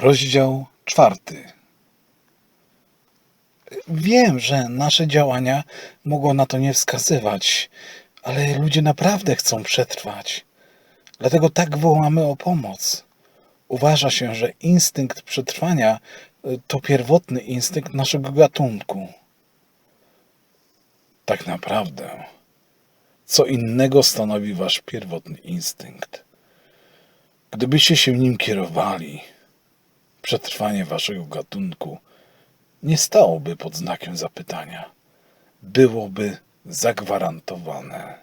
Rozdział czwarty. Wiem, że nasze działania mogą na to nie wskazywać, ale ludzie naprawdę chcą przetrwać. Dlatego tak wołamy o pomoc. Uważa się, że instynkt przetrwania y, to pierwotny instynkt naszego gatunku. Tak naprawdę, co innego stanowi wasz pierwotny instynkt. Gdybyście się nim kierowali, przetrwanie waszego gatunku nie stałoby pod znakiem zapytania. Byłoby zagwarantowane.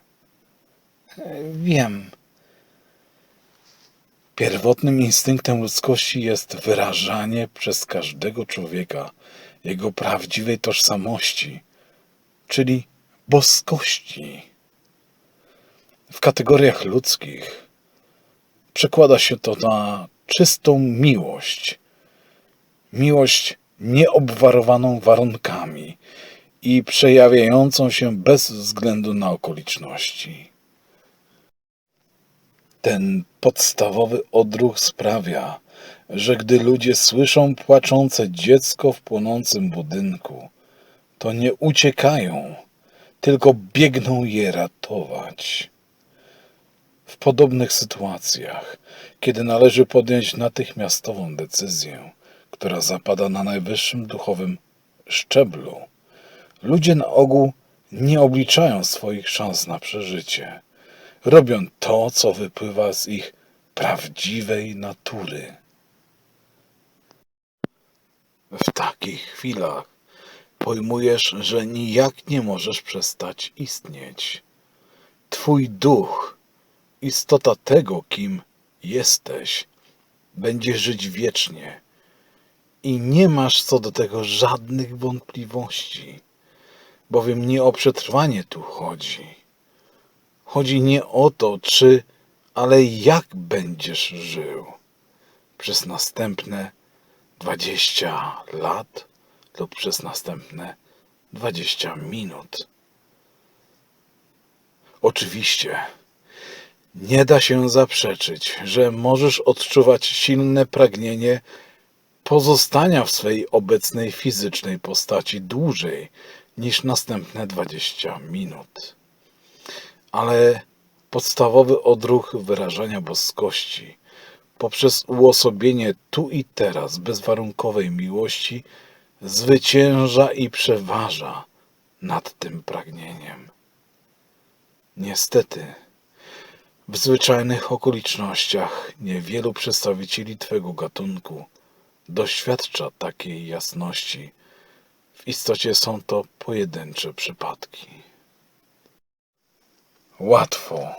E, Wiem. Pierwotnym instynktem ludzkości jest wyrażanie przez każdego człowieka jego prawdziwej tożsamości, czyli boskości. W kategoriach ludzkich przekłada się to na czystą miłość. Miłość nieobwarowaną warunkami i przejawiającą się bez względu na okoliczności. Ten podstawowy odruch sprawia, że gdy ludzie słyszą płaczące dziecko w płonącym budynku, to nie uciekają, tylko biegną je ratować. W podobnych sytuacjach, kiedy należy podjąć natychmiastową decyzję, która zapada na najwyższym duchowym szczeblu, ludzie na ogół nie obliczają swoich szans na przeżycie. Robią to, co wypływa z ich prawdziwej natury. W takich chwilach pojmujesz, że nijak nie możesz przestać istnieć. Twój duch, istota tego, kim jesteś, będzie żyć wiecznie i nie masz co do tego żadnych wątpliwości, bowiem nie o przetrwanie tu chodzi. Chodzi nie o to, czy, ale jak będziesz żył przez następne 20 lat lub przez następne 20 minut. Oczywiście, nie da się zaprzeczyć, że możesz odczuwać silne pragnienie pozostania w swej obecnej fizycznej postaci dłużej niż następne 20 minut. Ale podstawowy odruch wyrażania boskości poprzez uosobienie tu i teraz bezwarunkowej miłości zwycięża i przeważa nad tym pragnieniem. Niestety, w zwyczajnych okolicznościach niewielu przedstawicieli Twego gatunku doświadcza takiej jasności. W istocie są to pojedyncze przypadki. Łatwo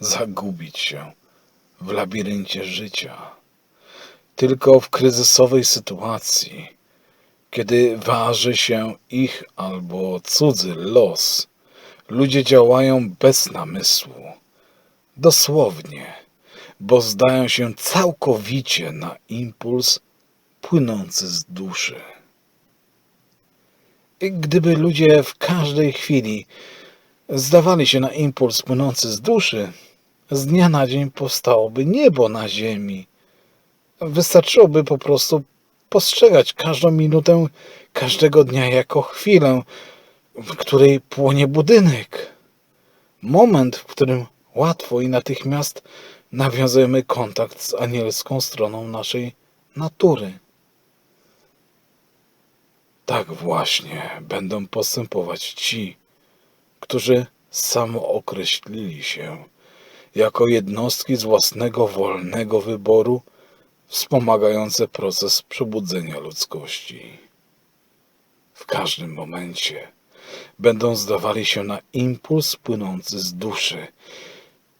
zagubić się w labiryncie życia. Tylko w kryzysowej sytuacji, kiedy waży się ich albo cudzy los, ludzie działają bez namysłu. Dosłownie, bo zdają się całkowicie na impuls płynący z duszy. I gdyby ludzie w każdej chwili zdawali się na impuls płynący z duszy, z dnia na dzień powstałoby niebo na ziemi. Wystarczyłoby po prostu postrzegać każdą minutę każdego dnia jako chwilę, w której płonie budynek. Moment, w którym łatwo i natychmiast nawiązujemy kontakt z anielską stroną naszej natury. Tak właśnie będą postępować ci, którzy samookreślili się jako jednostki z własnego wolnego wyboru, wspomagające proces przebudzenia ludzkości. W każdym momencie będą zdawali się na impuls płynący z duszy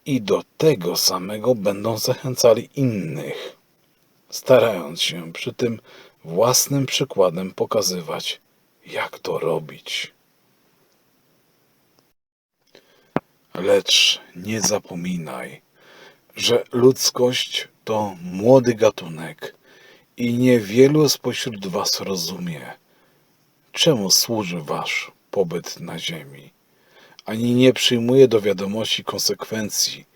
i do tego samego będą zachęcali innych, starając się przy tym własnym przykładem pokazywać, jak to robić. Lecz nie zapominaj, że ludzkość to młody gatunek i niewielu spośród Was rozumie, czemu służy Wasz pobyt na Ziemi, ani nie przyjmuje do wiadomości konsekwencji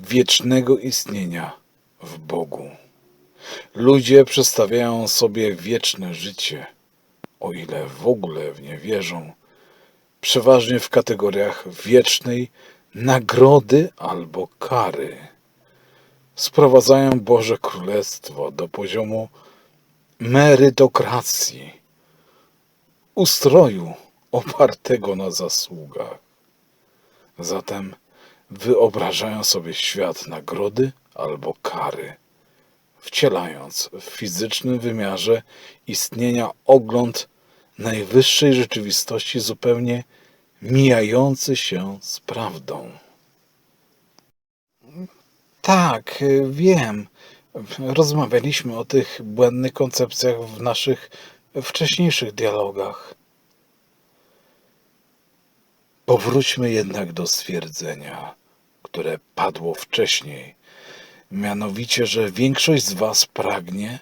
wiecznego istnienia w Bogu. Ludzie przedstawiają sobie wieczne życie, o ile w ogóle w nie wierzą, przeważnie w kategoriach wiecznej nagrody albo kary. Sprowadzają Boże Królestwo do poziomu merytokracji, ustroju opartego na zasługach. Zatem wyobrażają sobie świat nagrody albo kary, wcielając w fizycznym wymiarze istnienia ogląd najwyższej rzeczywistości zupełnie mijający się z prawdą. Tak, wiem. Rozmawialiśmy o tych błędnych koncepcjach w naszych wcześniejszych dialogach. Powróćmy jednak do stwierdzenia, które padło wcześniej, mianowicie, że większość z Was pragnie,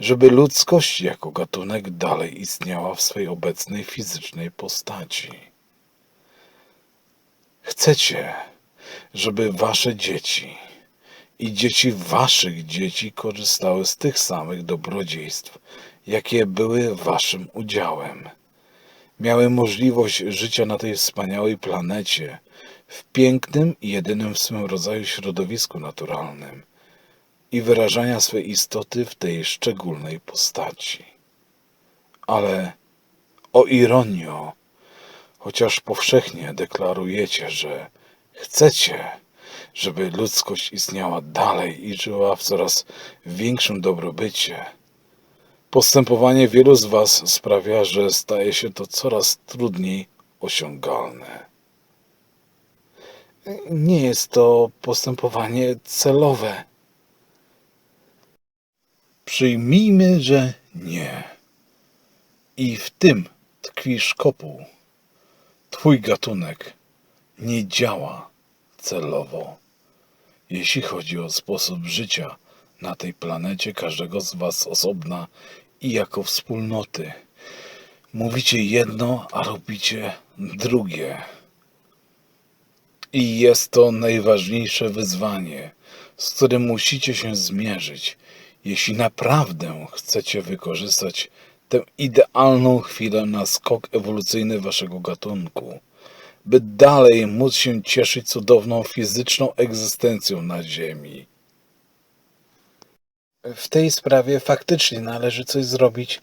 żeby ludzkość jako gatunek dalej istniała w swej obecnej fizycznej postaci. Chcecie, żeby Wasze dzieci i dzieci Waszych dzieci korzystały z tych samych dobrodziejstw, jakie były Waszym udziałem miały możliwość życia na tej wspaniałej planecie, w pięknym i jedynym w swym rodzaju środowisku naturalnym i wyrażania swej istoty w tej szczególnej postaci. Ale o ironio, chociaż powszechnie deklarujecie, że chcecie, żeby ludzkość istniała dalej i żyła w coraz większym dobrobycie, Postępowanie wielu z Was sprawia, że staje się to coraz trudniej osiągalne. Nie jest to postępowanie celowe. Przyjmijmy, że nie. I w tym tkwi szkopuł. Twój gatunek nie działa celowo, jeśli chodzi o sposób życia na tej planecie każdego z Was osobna i jako wspólnoty. Mówicie jedno, a robicie drugie. I jest to najważniejsze wyzwanie, z którym musicie się zmierzyć, jeśli naprawdę chcecie wykorzystać tę idealną chwilę na skok ewolucyjny waszego gatunku, by dalej móc się cieszyć cudowną fizyczną egzystencją na Ziemi. W tej sprawie faktycznie należy coś zrobić,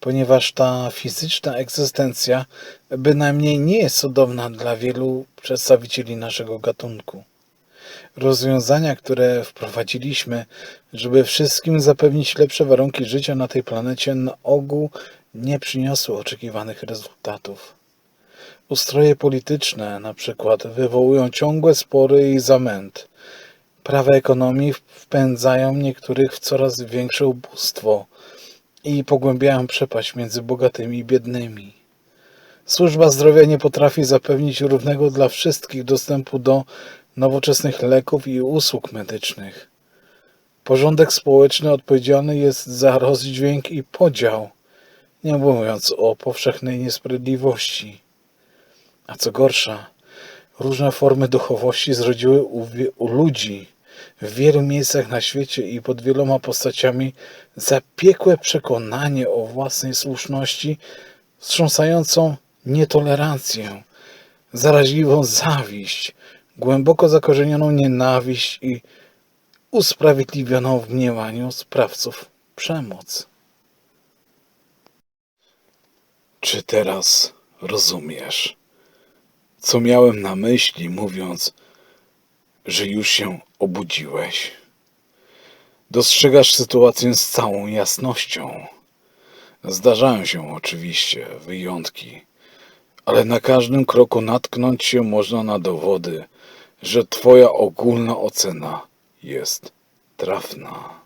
ponieważ ta fizyczna egzystencja bynajmniej nie jest cudowna dla wielu przedstawicieli naszego gatunku. Rozwiązania, które wprowadziliśmy, żeby wszystkim zapewnić lepsze warunki życia na tej planecie, na ogół nie przyniosły oczekiwanych rezultatów. Ustroje polityczne, na przykład, wywołują ciągłe spory i zamęt Prawa ekonomii wpędzają niektórych w coraz większe ubóstwo i pogłębiają przepaść między bogatymi i biednymi. Służba zdrowia nie potrafi zapewnić równego dla wszystkich dostępu do nowoczesnych leków i usług medycznych. Porządek społeczny odpowiedzialny jest za rozdźwięk i podział, nie mówiąc o powszechnej niesprawiedliwości. A co gorsza, Różne formy duchowości zrodziły u, u ludzi w wielu miejscach na świecie i pod wieloma postaciami zapiekłe przekonanie o własnej słuszności, wstrząsającą nietolerancję, zaraźliwą zawiść, głęboko zakorzenioną nienawiść i usprawiedliwioną w mniemaniu sprawców przemoc. Czy teraz rozumiesz? co miałem na myśli, mówiąc, że już się obudziłeś. Dostrzegasz sytuację z całą jasnością. Zdarzają się oczywiście wyjątki, ale na każdym kroku natknąć się można na dowody, że Twoja ogólna ocena jest trafna.